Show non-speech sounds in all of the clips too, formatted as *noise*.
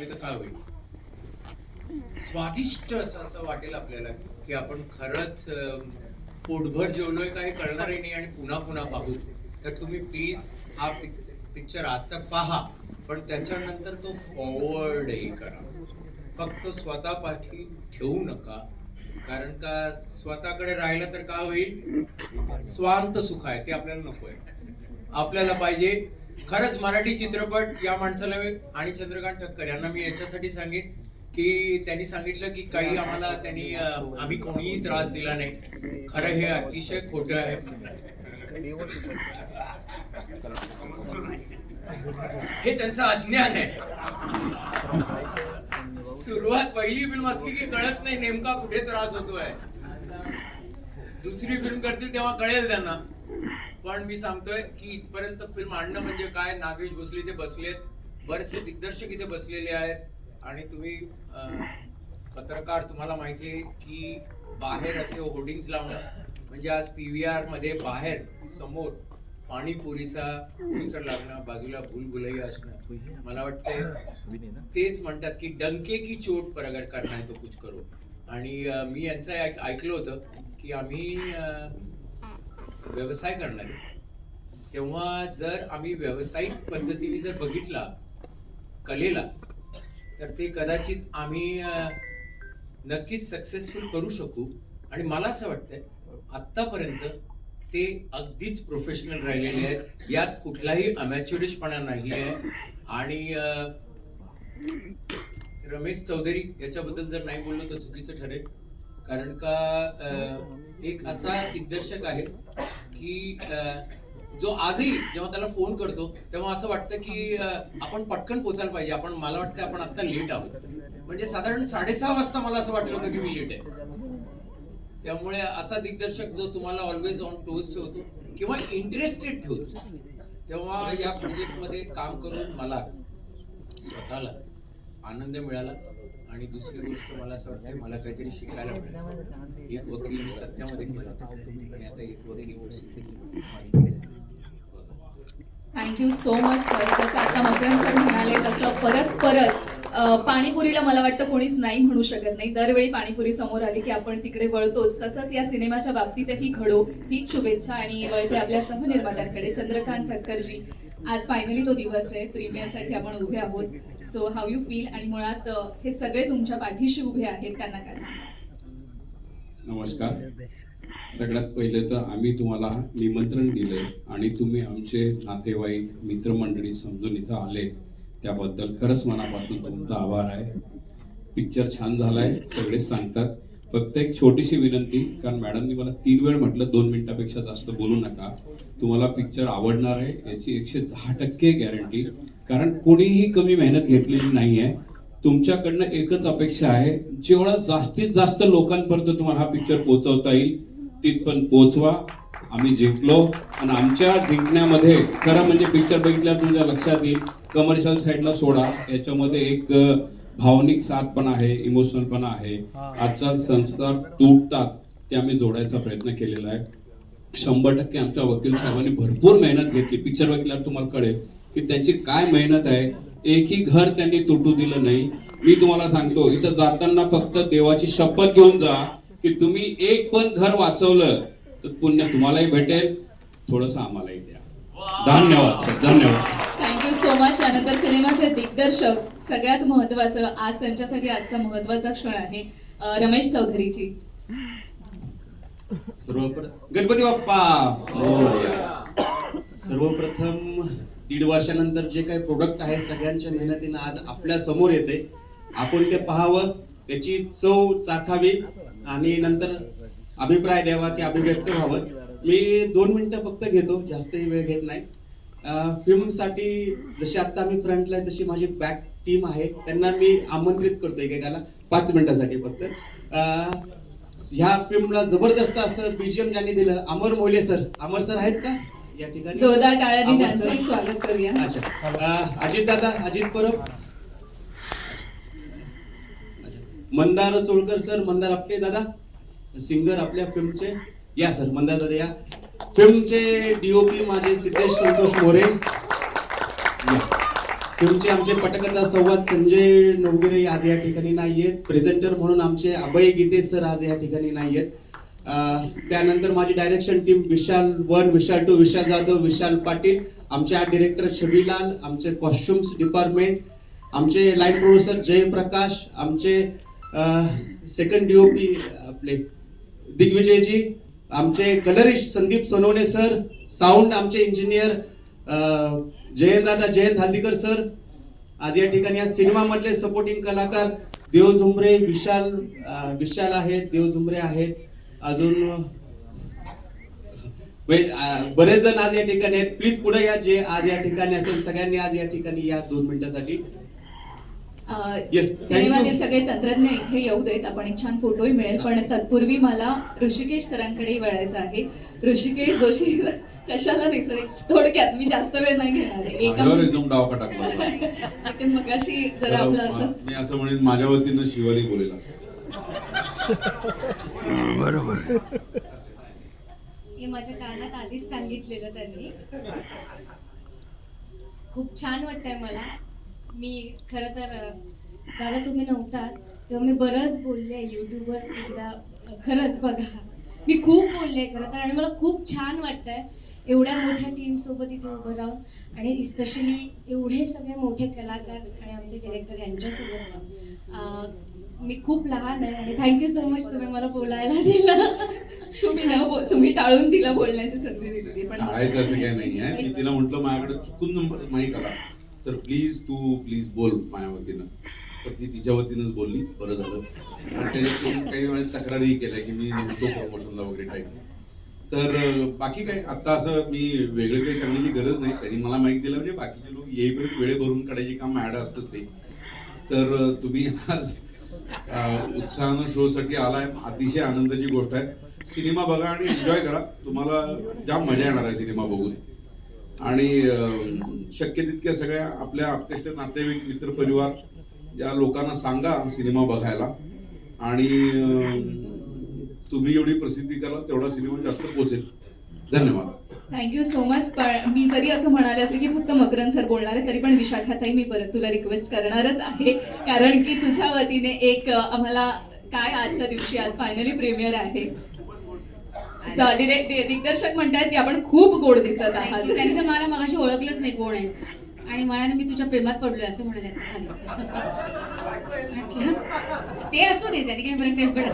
तर काय होईल? स्वादिष्ट असं असं वाटेल आपल्याला की आपण खरंच पोटभर जेवलोय काही कळणारही नाही आणि पुन्हा पुन्हा पाहू. तर तुम्ही प्लीज हा पिक्चर आज तक पहा पण त्याच्यानंतर तो फॉरवर्डही करा. फक्त स्वतः पाठी ठेवू नका कारण का स्वतःकडे राहिलं तर काय होईल? स्वांत सुख आहे ते आपल्याला नको आहे आपल्याला पाहिजे खरंच मराठी चित्रपट या माणसाला आणि चंद्रकांत ठक्कर यांना मी याच्यासाठी सांगेन की त्यांनी सांगितलं की काही आम्हाला त्यांनी आम्ही कोणीही त्रास दिला नाही. खरं हे अतिशय खोट आहे. हे त्यांचं अज्ञान आहे. सुरुवात पहिली फिल्म असली की कळत नाही नेमका कुठे त्रास होतोय. दुसरी फिल्म करतील तेव्हा कळेल त्यांना. पण मी सांगतोय की इथपर्यंत फिल्म आणणं म्हणजे काय? नागेश भोसले इथे बसलेत. बरेचसे दिग्दर्शक इथे बसलेले आहेत. आणि तुम्ही पत्रकार तुम्हाला माहिती आहे की बाहेर असे होर्डिंग्स लावणं म्हणजे आज पी व्ही आरमध्ये बाहेर समोर पाणीपुरीचा पोस्टर लागणं बाजूला भूलभुलई असणं मला वाटतंय तेच म्हणतात की डंके की चोट पर अगर करणार तो कुछ करो आणि मी यांचं ऐकलं होतं की आम्ही व्यवसाय करणार. तेव्हा जर आम्ही व्यावसायिक पद्धतीने जर बघितला कलेला तर ते कदाचित आम्ही नक्कीच सक्सेसफुल करू शकू. आणि मला असं वाटतंय आत्तापर्यंत ते अगदीच प्रोफेशनल राहिलेले आहेत. यात कुठलाही अमॅच्युरिशपणा नाही आहे. आणि रमेश चौधरी याच्याबद्दल जर नाही बोललो तर चुकीचं ठरेल. कारण का एक असा दिग्दर्शक आहे की जो आजही जेव्हा त्याला फोन करतो तेव्हा असं वाटतं की आपण पटकन पोचायला पाहिजे. आपण मला वाटतं आपण आता लेट आहोत. म्हणजे साधारण साडेसहा वाजता मला असं वाटलं होतं की मी लेट आहे. त्यामुळे असा दिग्दर्शक जो तुम्हाला ऑलवेज ऑन टोज ठेवतो किंवा इंटरेस्टेड ठेवतो तेव्हा या प्रोजेक्टमध्ये काम करून मला स्वतःला आनंद मिळाला. आणि दुसरी गोष्ट मला असं वाटतं मला काहीतरी शिकायला मिळेल. एक वकील मी सत्यामध्ये केला आणि आता एक वकील थँक्यू सो मच सर जसं आता मकरन सर म्हणाले तसं परत परत पाणीपुरीला मला वाटतं कोणीच नाही म्हणू शकत नाही. दरवेळी पाणीपुरी समोर आली की आपण तिकडे वळतोच. तसंच या सिनेमाच्या बाबतीतही घडो. हीच शुभेच्छा आणि वळते आपल्या सहनिर्मात्यांकडे. चंद्रकांत ठक्करजी. आज फायनली तो दिवस आहे. प्रीमियरसाठी आपण उभे आहोत. सो हाव यू फील आणि मुळात हे सगळे तुमच्या पाठीशी उभे आहेत. त्यांना काय सांगा नमस्कार. सगळ्यात पहिले तर आम्ही तुम्हाला निमंत्रण दिलंय आणि तुम्ही आमचे नातेवाईक मित्रमंडळी समजून इथं आलेत. त्याबद्दल खरंच मनापासून तुमचा आभार आहे. पिक्चर छान झालाय. सगळेच सांगतात. फक्त एक छोटीशी विनंती कारण मॅडमनी मला तीन वेळ म्हटलं दोन मिनिटापेक्षा जास्त बोलू नका. तुम्हाला पिक्चर आवडणार आहे याची एकशे दहा टक्के गॅरंटी कारण कोणीही कमी मेहनत घेतलेली नाही आहे तुमच्याकडनं एकच अपेक्षा आहे जेवढा जास्तीत जास्त लोकांपर्यंत तुम्हाला हा पिक्चर पोहोचवता येईल तिथपर्यंत पोहोचवा. आम्ही जिंकलो. आणि आमच्या जिंकण्यामध्ये खरं म्हणजे पिक्चर बघितल्यावर तुमच्या लक्षात येईल कमर्शियल साईडला सोडा. याच्यामध्ये एक भावनिक साथ पण आहे इमोशनल पण आहे. आजचा संस्कार तुटतात ते आम्ही जोडायचा प्रयत्न केलेला आहे. शंभर टक्के आमच्या वकील साहेबांनी भरपूर मेहनत घेतली. पिक्चर बघितल्यावर तुम्हाला कळेल की त्यांची काय मेहनत आहे. एकही घर त्यांनी तुटू दिलं नाही. मी तुम्हाला सांगतो इथं जाताना फक्त देवाची शपथ घेऊन जा की तुम्ही एक पण घर वाचवलं तर पुण्य तुम्हालाही भेटेल. थोडस आम्हालाही द्या. धन्यवाद सर. धन्यवाद. यू सो मच यानंतर सिनेमाचे दिग्दर्शक. सगळ्यात महत्वाचं आज त्यांच्यासाठी आजचा महत्त्वाचा क्षण आहे रमेश चौधरीची. सर्वप्रथम गणपती बाप्पा! हो, सर्वप्रथम दीड वर्षानंतर जे काही प्रोडक्ट आहे सगळ्यांच्या मेहनतीनं आज आपल्यासमोर येते. आपण ते पाहावं त्याची चव चाखावी आणि नंतर अभिप्राय द्यावा की अभिव्यक्त व्हावं. मी दोन मिनिटं फक्त घेतो जास्तही वेळ घेत नाही. फिल्मसाठी जशी आता आम्ही फ्रंटला आहे तशी माझी बॅक टीम आहे. त्यांना मी आमंत्रित करतो एकेकाला. पाच मिनिटासाठी फक्त. ह्या फिल्मला जबरदस्त असं बीजीएम ज्यांनी दिलं अमर मोले सर. अमर सर आहेत का? या ठिकाणी? जोरदार टाळ्यांनी अमर सर. त्यांचंही स्वागत करूया. अच्छा. अजित दादा अजित परब. मंदार चोळकर सर मंदार आपटे दादा. सिंगर आपल्या फिल्मचे या सर मंदार दादा या. फिल्मचे डीओपी माझे सिद्धेश संतोष मोरे. फिल्मचे आमचे पटकथा संवाद संजय नवगिरे आज या ठिकाणी नाही आहेत. प्रेझेंटर म्हणून आमचे अभय गीते सर आज या ठिकाणी नाही आहेत. त्यानंतर माझी direction team Vishal one Vishal two Vishal Jadhav Vishal Patil आमचे आर्ट डिरेक्टर शबीलाल आमचे कॉस्ट्युम्स डिपार्टमेंट आमचे लाईन प्रोड्युसर जयप्रकाश आमचे सेकंड डी ओ पी आपले दिग्विजयजी आमचे colourist Sandeep Sonawane sir sound आमचे इंजिनियर जयंत दादा जयंत हल्दीकर सर आज या ठिकाणी या सिनेमामधले सपोर्टिंग कलाकार देव झुमरे विशाल विशाल आहेत देव झुमरे आहेत. अजून वे- बरेच जण आज या ठिकाणी आहेत. प्लीज पुढे या जे आज या ठिकाणी असेल सगळ्यांनी आज या ठिकाणी या दोन मिनिटासाठी Yes, thank you. सिनेमातील सगळे तंत्रज्ञ इथे येऊ देत. आपण एक छान फोटोही मिळेल. पण तत्पूर्वी मला ऋषिकेश सरांकडे वळायचं आहे. ऋषिकेश जोशी *laughs* कशाला नाही सर एक थोडक्यात मी जास्त वेळ नाही घेणार आहे. एका माझ्यावर एकदम डावका टाकला होता. ते मगाशी जरा आपलं असंच मी असं म्हणेन माझ्या वतीनं शिवाली बोलेला. हे माझ्या कानात आधीच सांगितलेलं त्यांनी. खूप छान वाटतंय मला. मी खरं तर दादा तुम्ही नव्हतात तेव्हा मी बरंच बोलले युट्यूबवर एकदा. खरंच बघा. मी खूप बोलले खरं तर आणि मला खूप छान वाटतंय. एवढ्या मोठ्या टीमसोबत इथे उभं राहून आणि स्पेशली एवढे सगळे मोठे कलाकार आणि आमचे डिरेक्टर यांच्यासोबत राहून. मी खूप लहान आहे आणि थँक्यू सो मच तुम्ही मला बोलायला दिलं. तुम्ही न बोल- तुम्ही टाळून तिला बोलण्याची संधी दिलेली पण असं काही नाही. आहे मी तिला म्हटलं माझ्याकडे चुकून नंबर माहीत आला. तर प्लीज तू प्लीज बोल माझ्या वतीनं. तर ती तिच्या वतीनंच बोलली. बरं झालं. आणि त्याच्यातून काही वेळा तक्रारही केल्या की मी नव्हतो प्रमोशनला वगैरे टाईप. तर बाकी काय? आता असं मी वेगळं काही सांगण्याची गरज नाही. त्यांनी मला माहिती दिलं म्हणजे बाकीचे लोक येईपर्यंत वेळे भरून काढायचे काम माझ्याकडे असतंच ते. तर तुम्ही आज उत्साहानं शोसाठी आलाय. अतिशय आनंदाची गोष्ट आहे. सिनेमा बघा आणि एन्जॉय करा. तुम्हाला जाम मजा येणार आहे सिनेमा बघून. आणि शक्य तितक्या सगळ्या आपल्या आपतेष्ट नातेवाईक मित्र परिवार या लोकांना सांगा सिनेमा बघायला आणि तुम्ही एवढी प्रसिद्धी कराल तेवढा सिनेमा जास्त पोचेल धन्यवाद. थँक्यू सो मच पण मी जरी असं म्हणाले असते की फक्त मकरन सर बोलणार आहे तरी पण विशाखाताई मी परत तुला रिक्वेस्ट करणारच आहे. कारण की तुझ्या वतीने एक आम्हाला काय आजच्या दिवशी आज फायनली प्रीमियर आहे. दिग्दर्शक म्हणतात की आपण खूप गोड दिसत आहात. त्यांनी तर मला मगाशी ओळखलंच नाही कोण आहे. आणि म्हणाले मी तुझ्या प्रेमात पडलोय असं म्हणाले खाली. ते असू दे त्यांनी काही फरक नाही पडत.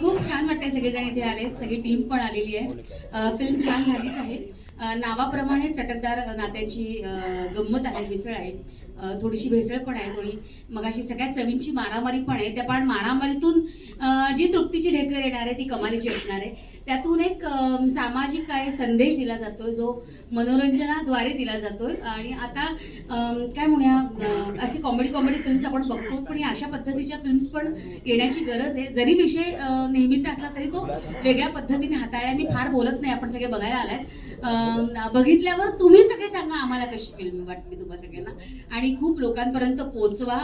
खूप छान वाटतंय सगळेजण इथे आले. सगळी टीम पण आलेली आहे. फिल्म छान झालीच आहे. नावाप्रमाणे चटकदार नात्याची गंमत आहे मिसळ आहे. थोडीशी भेसळ पण आहे थोडी मगाशी सगळ्यात चवींची मारामारी पण आहे. त्या पण मारामारीतून जी तृप्तीची ढेकर येणार आहे ती कमालीची असणार आहे. त्यातून एक सामाजिक काय संदेश दिला जातोय जो मनोरंजनाद्वारे दिला जातोय. आणि आता काय म्हणूया असे कॉमेडी कॉमेडी फिल्म्स आपण बघतोच पण या अशा पद्धतीच्या फिल्म्स पण येण्याची गरज आहे. जरी विषय नेहमीचा असला तरी तो वेगळ्या पद्धतीने हाताळला मी फार बोलत नाही आपण सगळे बघायला आलाय. बघितल्यावर तुम्ही सगळे सांगा आम्हाला कशी फिल्म वाटली तुम्हा सगळ्यांना. आणि खूप लोकांपर्यंत पोहोचवा.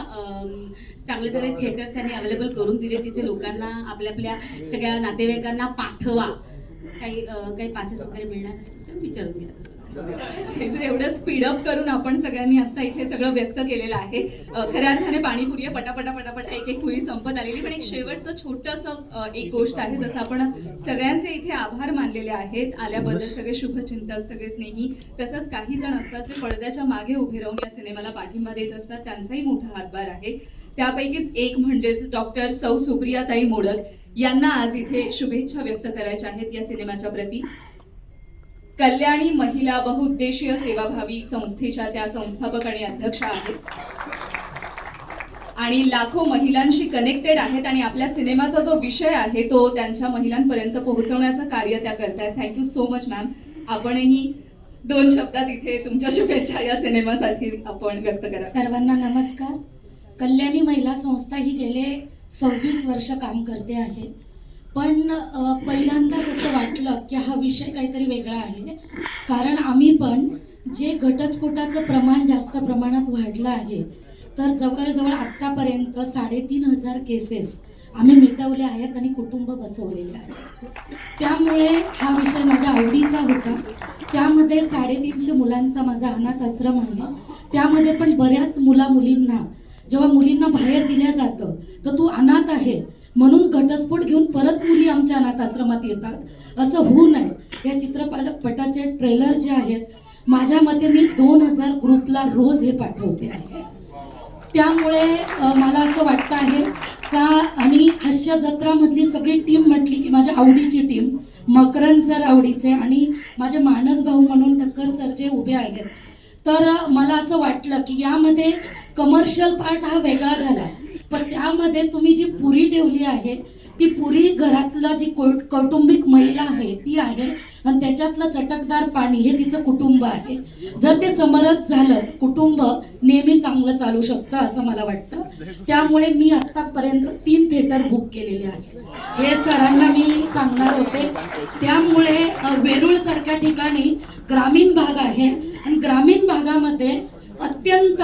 चांगले चांगले थिएटर्स त्यांनी अवेलेबल करून दिले. तिथे लोकांना आपल्या आपल्या सगळ्या नातेवाईकांना पाठवा. काही काही पासेस वगैरे मिळणार असतील तर विचारून घ्या तसं. हे एवढं स्पीडअप करून आपण सगळ्यांनी आता इथे सगळं व्यक्त केलेलं आहे. खऱ्या अर्थाने पाणीपुरी आहे, पटापटा पटापटा एक एक पुरी संपत आलेली पण एक शेवटचं छोटंसं एक गोष्ट आहे जसं आपण सगळ्यांचे इथे आभार मानलेले आहेत. आल्याबद्दल सगळे शुभचिंतक सगळे स्नेही तसंच काही जण असतात जे पडद्याच्या मागे उभे राहून या सिनेमाला पाठिंबा देत असतात. त्यांचाही मोठा हातभार आहे. त्यापैकीच एक म्हणजेच डॉक्टर सौ सुप्रियाताई मोडक यांना आज इथे शुभेच्छा व्यक्त करायच्या आहेत या सिनेमाच्या प्रती. कल्याणी महिला बहुउद्देशीय सेवाभावी संस्थेच्या त्या संस्थापक आणि अध्यक्ष आहेत. आणि लाखो महिलांशी कनेक्टेड आहेत आणि आपल्या सिनेमाचा जो विषय आहे तो त्यांच्या महिलांपर्यंत पोहोचवण्याचं कार्य त्या करतायत. थँक्यू सो मच मॅम आपणही दोन शब्दात इथे तुमच्या शुभेच्छा या सिनेमासाठी आपण व्यक्त करा. सर्वांना नमस्कार. कल्याणी महिला संस्था ही गेले सव्वीस वर्ष काम करते आहे. पण पहिल्यांदाच असं वाटलं की हा विषय काहीतरी वेगळा आहे. कारण आम्ही पण जे घटस्फोटाचं प्रमाण जास्त प्रमाणात वाढलं आहे तर जवळजवळ आत्तापर्यंत साडेतीन हजार केसेस आम्ही मिटवले आहेत आणि कुटुंब बसवलेले आहेत त्यामुळे हा विषय माझ्या आवडीचा होता. त्यामध्ये साडेतीनशे मुलांचा माझा अनाथ आश्रम आहे. त्यामध्ये पण बऱ्याच मुला मुलींना जेव्हा मुलींना बाहेर दिल्या जातं तर तू अनाथ आहे. म्हणून घटस्फोट घेऊन परत मुली आमच्या अनाथ आश्रमात येतात. असं होऊ नये. या चित्रपटाचे ट्रेलर जे आहेत माझ्या मते मी दोन हजार ग्रुपला रोज हे पाठवते आहे. त्यामुळे मला असं वाटतं आहे का आणि हास्य जत्रामधली सगळी टीम म्हटली की माझ्या आवडीची टीम मकरन सर आवडीचे आणि माझे मानस भाऊ म्हणून ठक्कर सर जे उभे आहेत तर मला असं वाटलं की यामध्ये कमर्शियल पार्ट हा वेगळा झाला. पण त्यामध्ये तुम्ही जी पुरी ठेवली आहे ती पुरी घरातला जी कौ- कौटुंबिक महिला आहे ती आहे आणि त्याच्यातलं चटकदार पाणी हे तिचं कुटुंब आहे. जर ते समरस झालं तर कुटुंब नेहमी चांगलं चालू शकतं असं मला वाटतं. त्यामुळे मी आत्तापर्यंत तीन थिएटर बुक केलेले आहेत. हे सरांना मी सांगणार होते. त्यामुळे वेरूळसारख्या वेरूळ सारख्या ठिकाणी ग्रामीण भाग आहे. आणि ग्रामीण भागामध्ये अत्यंत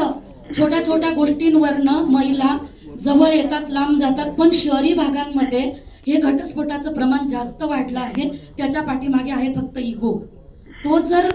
छोट्या छोट्या गोष्टींवरनं महिला जवळ येतात लांब जातात पण शहरी भागांमध्ये हे घटस्फोटाचं प्रमाण जास्त वाढलं आहे. त्याच्या पाठीमागे आहे फक्त इगो तो जर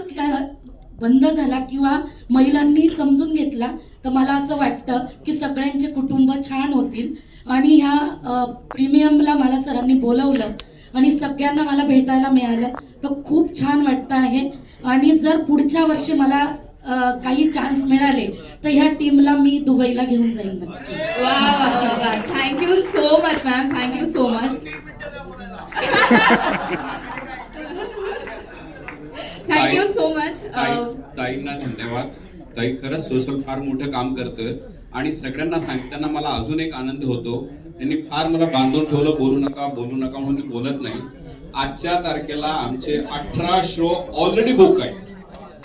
बंद झाला किंवा महिलांनी समजून घेतला तर मला असं वाटतं की सगळ्यांचे कुटुंब छान होतील. आणि ह्या प्रीमियमला मला सरांनी बोलवलं आणि सगळ्यांना मला भेटायला मिळालं तर खूप छान वाटतं आहे. आणि जर पुढच्या वर्षी मला काही चान्स मिळाले तर ह्या टीमला मी दुबईला घेऊन जाईल नक्की. वा thank you so much ma'am thank you so much thank you so much ताई ताईंना धन्यवाद. ताई खरंच सोशल फार मोठं काम करतोय. आणि सगळ्यांना सांगताना मला अजून एक आनंद होतो. त्यांनी फार मला बांधून ठेवलं बोलू नका बोलू नका म्हणून मी बोलत नाही. आजच्या तारखेला आमचे अठरा शो ऑलरेडी बुक आहेत.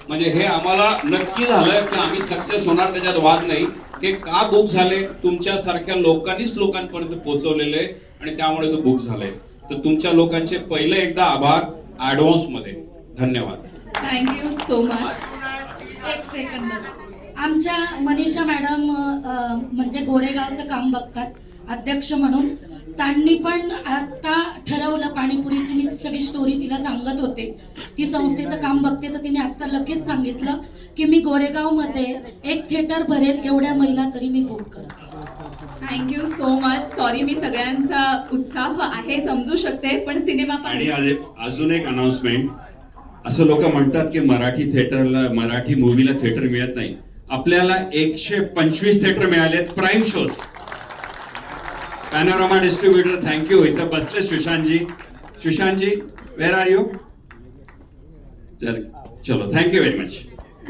म्हणजे हे आम्हाला नक्की झालं की आम्ही सक्सेस होणार त्याच्यात वाद नाही. हे का बुक झाले? तुमच्यासारख्या लोकांनीच लोकांपर्यंत पोहोचवलेले आहे आणि त्यामुळे तो बुक झालाय. तर तुमच्या लोकांचे पहिले एकदा आभार ऍडव्हान्समध्ये. धन्यवाद. थँक्यू सो मच एक सेकंद आमच्या मनीषा मॅडम म्हणजे गोरेगावचं काम बघतात अध्यक्ष म्हणून. त्यांनी पण आता ठरवलं पाणीपुरीची मी सगळी स्टोरी तिला सांगत होते. ती संस्थेचं काम बघते तर तिने आता लगेच सांगितलं की मी गोरेगावमध्ये एक थिएटर भरेल एवढ्या महिला तरी मी बुक करते. Thank you so much sorry मी सगळ्यांचा उत्साह आहे समजू शकते पण सिनेमा आणि अजून एक अनाउन्समेंट असं लोक म्हणतात की मराठी थिएटरला मराठी मूवीला थिएटर मिळत नाही. आपल्याला एकशे पंचवीस theatre मिळालेत. Prime shows Panorama distributor thank you इथं बसले Sushantji. Sushantji where are you चल चलो थँक्यू व्हेरी मच